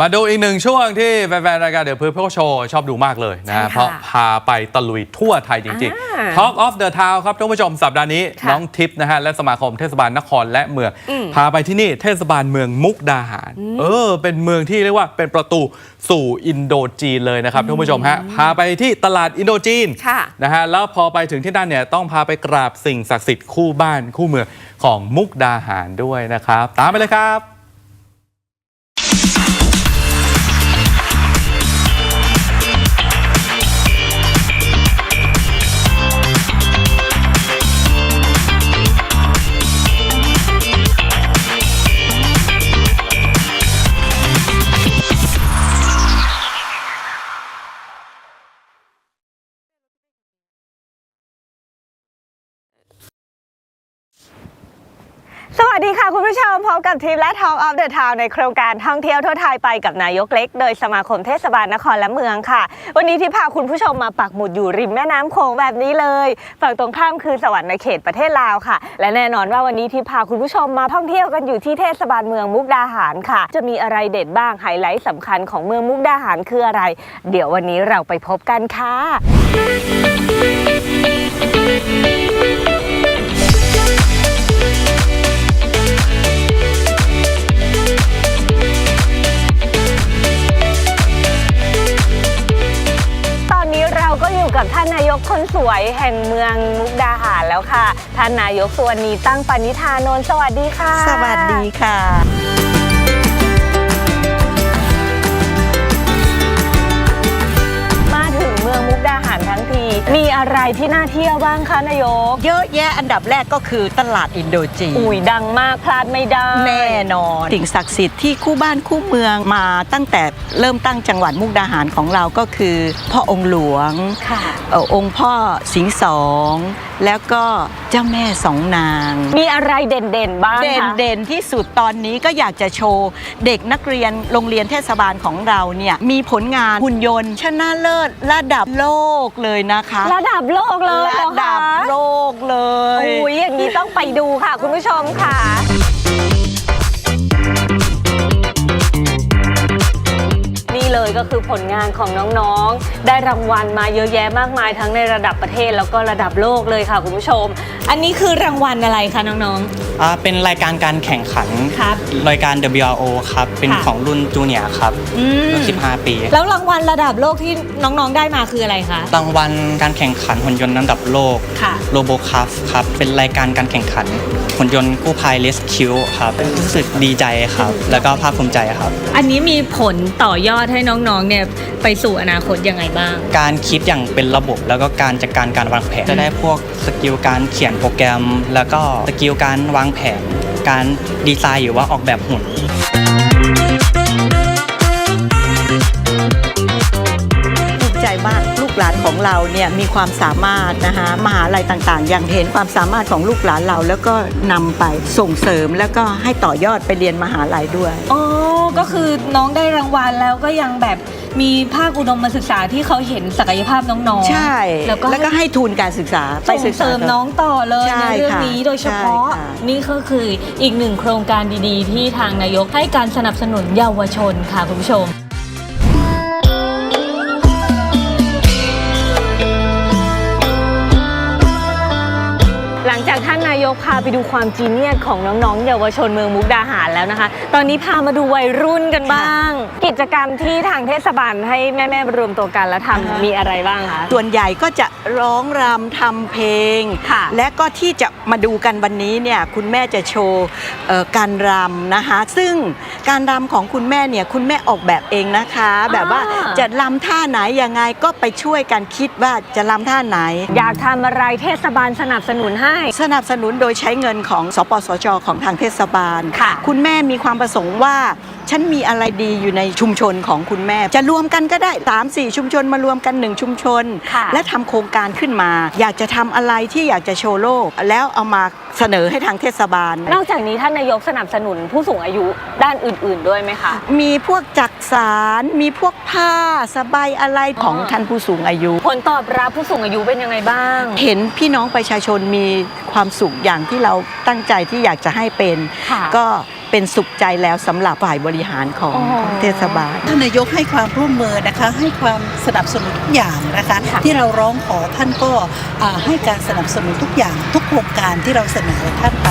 มาดูอีกหนึ่งช่วงที่แฟนๆรายการเด e ะพื้นเพโชว์ชอบดูมากเลยนะ เพราะพาไปตะลุยทั่วไทยจริง ๆ Talk of the Town ครับท่านผู้ชมสัปดาห์นี้น้องทิพย์นะฮะและสมาคมเทศบาลนครและเมืองอพาไปที่นี่เทศบาลเมืองมุกดาหาร เออ เป็นเมืองที่เรียกว่าเป็นประตูสู่อินโดจีนเลยนะครับท่านผู้ชมฮะพาไปที่ตลาดอินโดจีนนะฮะแล้วพอไปถึงที่นั่นเนี่ยต้องพาไปกราบสิ่งศักดิ์สิทธิ์คู่บ้านคู่เมืองของมุกดาหารด้วยนะครับ ตามไปเลยครับ สวัสดีค่ะ คุณผู้ชมพบกับทีมและ Talk of the Town ในโครงการท่องเที่ยวทั่วไทยไปกับนายกเล็ก โดยสมาคมเทศบาลนครและเมืองค่ะ วันนี้ที่พาคุณผู้ชมมาปักหมุดอยู่ริมแม่น้ำโขงแบบนี้เลยฝั่งตรงข้ามคือสวรรค์ในเขตประเทศลาวค่ะ และแน่นอนว่าวันนี้ที่พาคุณผู้ชมมาท่องเที่ยวกันอยู่ที่เทศบาลเมืองมุกดาหารค่ะ จะมีอะไรเด็ดบ้างไฮไลท์สำคัญของเมืองมุกดาหารคืออะไร เดี๋ยววันนี้เราไปพบกันค่ะ กับท่านนายกคนสวยแห่งเมืองมุกดาหารแล้วค่ะ ท่านนายกส่วนนีตั้งปณิธานนท์สวัสดีค่ะ สวัสดีค่ะ ดาหารทั้งที มีอะไรที่น่าเที่ยวบ้างคะนายก เยอะแยะอันดับแรกก็คือตลาดอินโดจีนอุ้ยดังมากพลาดไม่ได้ แน่นอนสิ่งศักดิ์สิทธิ์ที่คู่บ้านคู่เมืองมาตั้งแต่เริ่มตั้งจังหวัดมุกดาหารของเราก็คือ พ่อองค์หลวงค่ะเอ่อองค์พ่อสิงห์สองแล้วก็เจ้าแม่สองนาง มีอะไรเด่นๆบ้างเด่นคะเด่นที่สุดตอนนี้ก็อยากจะโชว์ เด็กนักเรียนโรงเรียนเทศบาลของเราเนี่ยมีผลงานหุ่นยนต์ ชนะเลิศระดับโลกเลยนะคะระดับโลกเลยเหรระอคะดับโลกเลย อุ้ยอย่างนี้ต้องไปดูค่ะคุณผู้ชมค่ะ เลยก็คือผลงานของน้องๆ ได้รางวัลมาเยอะแยะมากมายทั้งในระดับประเทศแล้วก็ระดับโลกเลยค่ะคุณผู้ชม อันนี้คือรางวัลอะไรคะน้องอ่าเป็นรายการการแข่งขันๆ ครับ รายการ WRO ครับ เป็นค่ะ ของรุ่นจูเนียร์ครับอืมรุ่น15 ปีแล้วรางวัลระดับโลกที่น้องๆได้มาคืออะไรคะ รางวัลการแข่งขันหุ่นยนต์ระดับโลก ค่ะโ o โบคัฟครับ เป็นรายการการแข่งขันหุ่นยนต์กู้ภัย Rescue ครับรู้สึกดีใจครับ แล้วก็ภาคภูมิใจครับ อันนี้มีผลต่อยอดให้น้องๆเนี่ยไปสู่อนาคตยังไงบ้าง การคิดอย่างเป็นระบบแล้วก็การจัดการการวางแผนจะได้พวกสกิลการเขียนโปรแกรม แล้วก็สกิลการวางแผน การดีไซน์หรือว่าออกแบบหุ่น กลูกหลานของเราเนี่ยมีความสามารถนะคะมหาลัยต่างๆ อย่างเห็นความสามารถของลูกหลานเราแล้วก็นำไปส่งเสริมแล้วก็ให้ต่อยอดไปเรียนมหาลัยด้วยอ๋อก็คือน้องได้รางวัลแล้วก็ยังแบบมีภาคอุดมศึกษาที่เขาเห็นศักยภาพน้องๆ ใช่ แล้วก็แล้วก็ให้ทุนการศึกษาไปส่งศึกษาเสริมน้องต่อเลยใช่ในเรื่องค่ะนี้โดยเฉพาะใช่ค่ะนี่ก็คืออีกหนึ่งโครงการดีๆ ที่ทางนายกให้การสนับสนุนเยาวชนค่ะคุณผู้ชม พาไปดูความจีเนียสของน้องๆ เยาวชนเมืองมุกดาหารแล้วนะคะ ตอนนี้พามาดูวัยรุ่นกันบ้าง กิจกรรมที่ทางเทศบาลให้แม่ๆรวมตัวกันแล้วทำมีอะไรบ้างคะ ส่วนใหญ่ก็จะร้องรำทำเพลง ค่ะและก็ที่จะมาดูกันวันนี้เนี่ยคุณแม่จะโชว์เอ่อการรำนะคะ ซึ่งการรำของคุณแม่เนี่ยคุณแม่ออกแบบเองนะคะ แบบว่าจะรำท่าไหนยังไงก็ไปช่วยกันคิดว่าจะรำท่าไหน อยากทำอะไรเทศบาลสนับสนุนให้ สนับสนุนโดยใช้เงินของสปสชของทางเทศบาลค่ะคุณแม่มีความประสงค์ว่า ฉันมีอะไรดีอยู่ในชุมชนของคุณแม่ จะรวมกันก็ได้ 3 4 ชุมชนมารวมกัน 1 ชุมชน ค่ะและทำโครงการขึ้นมา อยากจะทำอะไรที่อยากจะโชว์โลก แล้วเอามาเสนอให้ทางเทศบาล นอกจากนี้ท่านนายกสนับสนุนผู้สูงอายุด้านอื่น ๆ ด้วยไหมคะ มีพวกจักสารมีพวกผ้าสบายอะไรของอ๋อท่านผู้สูงอายุ ผลตอบรับผู้สูงอายุเป็นยังไงบ้าง เห็นพี่น้องประชาชนมีความสุขอย่างที่เราตั้งใจที่อยากจะให้เป็น ค่ะ ก็ เป็นสุขใจแล้วสำหรับฝ่ายบริหารของโอ้โหของเทศบาล ท่านนายกให้ความร่วมมือนะคะให้ความสนับสนุนทุกอย่างนะคะที่เราร้องขอท่านก็อ่าให้การสนับสนุนทุกอย่างทุกโครงการที่เราเสนอท่านไป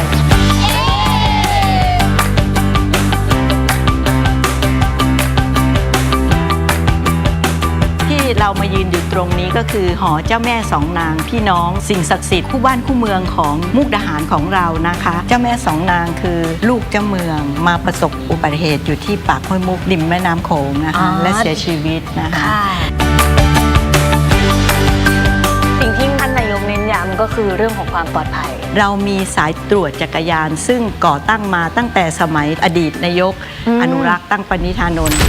มายืนอยู่ตรงนี้ก็คือหอเจ้าแม่สองนางพี่น้องสิ่งศักดิ์สิทธิ์คู่บ้านคู่เมืองของมุกดาหารของเรานะคะ เจ้าแม่สองนางคือลูกเจ้าเมืองมาประสบอุบัติเหตุอยู่ที่ปากห้วยมุกริมแม่น้ำโขงนะอ๋คะอและเสียชีวิตนะคะสิ่งที่ท่านนายกเน้นย้ำก็คือเรื่องของความปลอดภัย เรามีสายตรวจจักรยาน ซึ่งก่อตั้งมาตั้งแต่สมัยอดีตนายกอืมอนุรักษ์ตั้งปณิธานนท์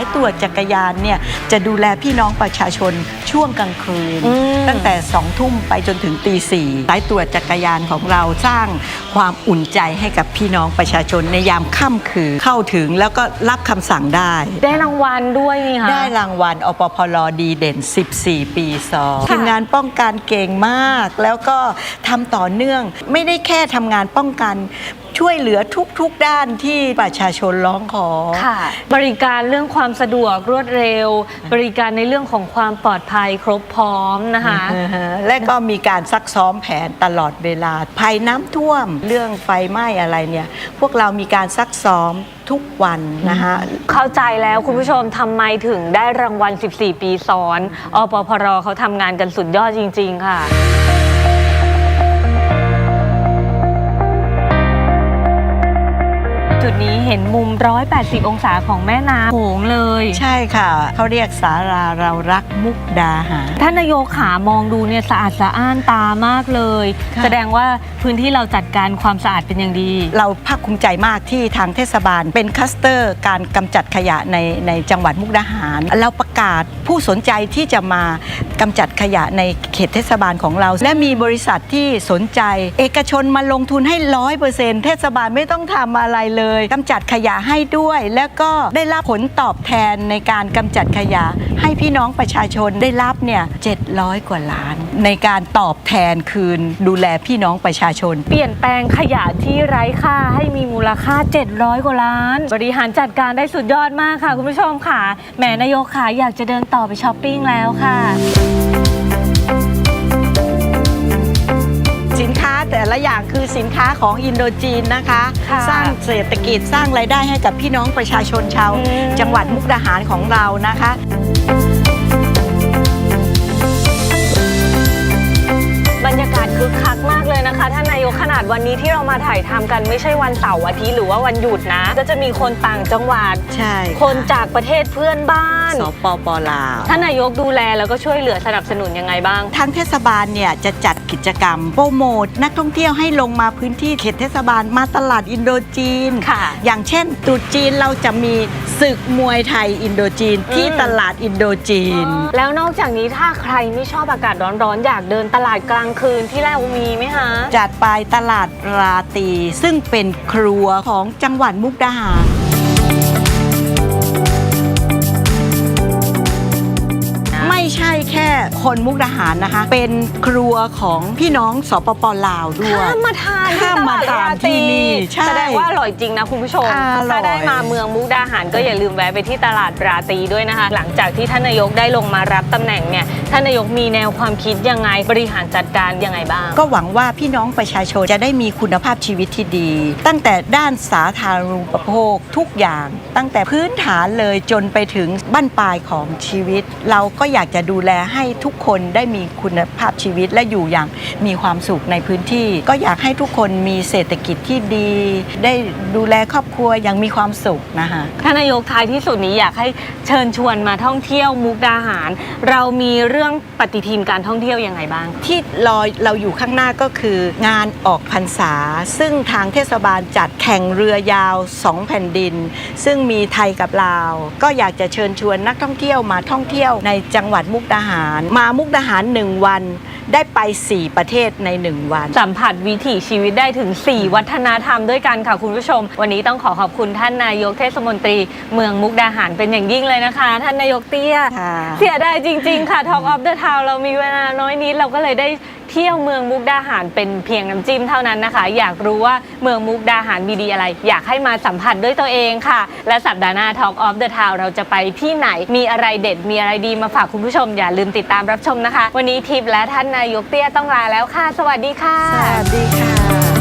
ายตรวจจักรยานเนี่ยจะดูแลพี่น้องประชาชนช่วงกลางคืนอืมตั้งแต่สองทุ่มไปจนถึงตีสี่สายตรวจจักรยานของเราสร้างความอุ่นใจให้กับพี่น้องประชาชนในยามค่ำคืนเข้าถึงแล้วก็รับคำสั่งได้ ได้รางวัลด้วยนี่ค่ะได้รางวัลอปพลดีเด่น 14 ปีซ้อนค่ะทีมงานป้องกันเก่งมาก แล้วก็ทำต่อเนื่องไม่ได้แค่ทำงานป้องกัน ช่วยเหลือทุกๆด้านที่ประชาชนร้องขอ ค่ะ บริการเรื่องความสะดวกรวดเร็ว บริการในเรื่องของความปลอดภัยครบพร้อมนะคะอือฮะและก็มีการซักซ้อมแผนตลอดเวลาภัยน้ำท่วม เรื่องไฟไหม้อะไรเนี่ย พวกเรามีการซักซ้อมทุกวันนะคะเข้าใจแล้วคุณผู้ชมทำไมถึงได้รางวัล 14 ปีซ้อนอปพรเขาทำงานกันสุดยอดจริง ๆ ค่ะ จุดนี้เห็นมุม 180 องศาของแม่น้ำโขงเลย ใช่ค่ะ เขาเรียกสาราเรารักมุกดาหาร ท่านนายกขามองดูเนี่ยสะอาดสะอ้านตามากเลย ค่ะ แสดงว่าพื้นที่เราจัดการความสะอาดเป็นอย่างดี เราภาคภูมิใจมากที่ทางเทศบาลเป็นคลัสเตอร์การกำจัดขยะในในจังหวัดมุกดาหาร เราประกาศผู้สนใจที่จะมากำจัดขยะในเขตเทศบาลของเรา และมีบริษัทที่สนใจ เอกชนมาลงทุนให้ร้อยเปอร์เซ็นต์เทศบาลไม่ต้องทำอะไรเลยกำจัดขยะให้ด้วย แล้วก็ได้รับผลตอบแทนในการกำจัดขยะ ให้พี่น้องประชาชนได้รับเนี่ย700 กว่าล้าน ในการตอบแทนคืนดูแลพี่น้องประชาชน เปลี่ยนแปลงขยะที่ไร้ค่าให้มีมูลค่า 700 กว่าล้าน บริหารจัดการได้สุดยอดมากค่ะ คุณผู้ชมค่ะแหมนายกค่ะอยากจะเดินต่อไปช้อปปิ้งแล้วค่ะ แต่ละอย่างคือสินค้าของอินโดจีนนะคะ ค่ะสร้างเศรษฐกิจสร้างรายได้ให้กับพี่น้องประชาชนชาว อืม จังหวัดมุกดาหารของเรานะคะ บรรยากาศคึกคักมาก เลยนะคะท่านนายกขนาดวันนี้ที่เรามาถ่ายทำกันไม่ใช่วันเสาร์อาทิตย์หรือว่าวันหยุดนะ ก็จะมีคนต่างจังหวัด ใช่คนจากประเทศเพื่อนบ้าน สปปลาว ท่านนายกดูแลแล้วก็ช่วยเหลือสนับสนุนยังไงบ้าง ทางเทศบาลเนี่ยจะจัดกิจกรรมโปรโมทนักท่องเที่ยวให้ลงมาพื้นที่เขตเทศบาลมาตลาดอินโดจีน ค่ะ อย่างเช่นตรุษจีนเราจะมีศึกมวยไทยอินโดจีนที่อืมตลาดอินโดจีน แล้วนอกจากนี้ถ้าใครไม่ชอบอากาศร้อนๆ อยากเดินตลาดกลางคืนที่เรามีไหมคะจัดไปตลาดราตรีซึ่งเป็นครัวของจังหวัดมุกดาหาร ใช่แค่คนมุกดาหารนะคะ เป็นครัวของพี่น้องสปปลาวด้วย ข้ามมาทานที่ข้ามตมาลาดทานราตรีที่นี่ใช่แสดงว่าอร่อยจริงนะคุณผู้ชม อร่อย ถ้าได้มาเมืองมุกดาหารก็อย่าลืมแวะไปที่ตลาดราตรีด้วยนะคะ หลังจากที่ท่านนายกได้ลงมารับตำแหน่งเนี่ย ท่านนายกมีแนวความคิดยังไง บริหารจัดการยังไงบ้าง ก็หวังว่าพี่น้องประชาชนจะได้มีคุณภาพชีวิตที่ดี ตั้งแต่ด้านสาธารณูปโภคทุกอย่าง ตั้งแต่พื้นฐานเลยจนไปถึงบั้นปลายของชีวิต เราก็อยากจะดูแลให้ทุกคนได้มีคุณภาพชีวิตและอยู่อย่างมีความสุขในพื้นที่ ก็อยากให้ทุกคนมีเศรษฐกิจที่ดี ได้ดูแลครอบครัวอย่างมีความสุขนะคะท่านนายกท้ายที่สุดนี้อยากให้เชิญชวนมาท่องเที่ยวมุกดาหาร เรามีเรื่องปฏิทินการท่องเที่ยวยังไงบ้าง ที่รอเราอยู่ข้างหน้าก็คืองานออกพรรษา ซึ่งทางเทศบาลจัดแข่งเรือยาว2แผ่นดิน ซึ่งมีไทยกับลาว ก็อยากจะเชิญชวนนักท่องเที่ยวมาท่องเที่ยวในจังหวัดมุกดาหาร มามุกดาหาร1วัน ได้ไป 4 ประเทศใน 1 วัน สัมผัสวิถีชีวิตได้ถึง 4 วัฒนธรรมด้วยกันค่ะคุณผู้ชม วันนี้ต้องขอขอบคุณท่านนายกเทศมนตรี เมืองมุกดาหารเป็นอย่างยิ่งเลยนะคะ ท่านนายกเตี้ย ค่ะ เสียดายจริง ๆ ค่ะ Talk of the Town เรามีเวลาน้อยนิดเราก็เลยได้ เที่ยวเมืองมุกดาหารเป็นเพียงน้ำจิ้มเท่านั้นนะคะ อยากรู้ว่าเมืองมุกดาหารมีดีอะไร อยากให้มาสัมผัสด้วยตัวเองค่ะ และสัปดาห์หน้า Talk of the Town เราจะไปที่ไหนมีอะไรเด็ดมีอะไรดีมาฝากคุณผู้ชม อย่าลืมติดตามรับชมนะคะ วันนี้ทิพย์และท่านนายกเตี้ยต้องลาแล้วค่ะ สวัสดีค่ะ สวัสดีค่ะ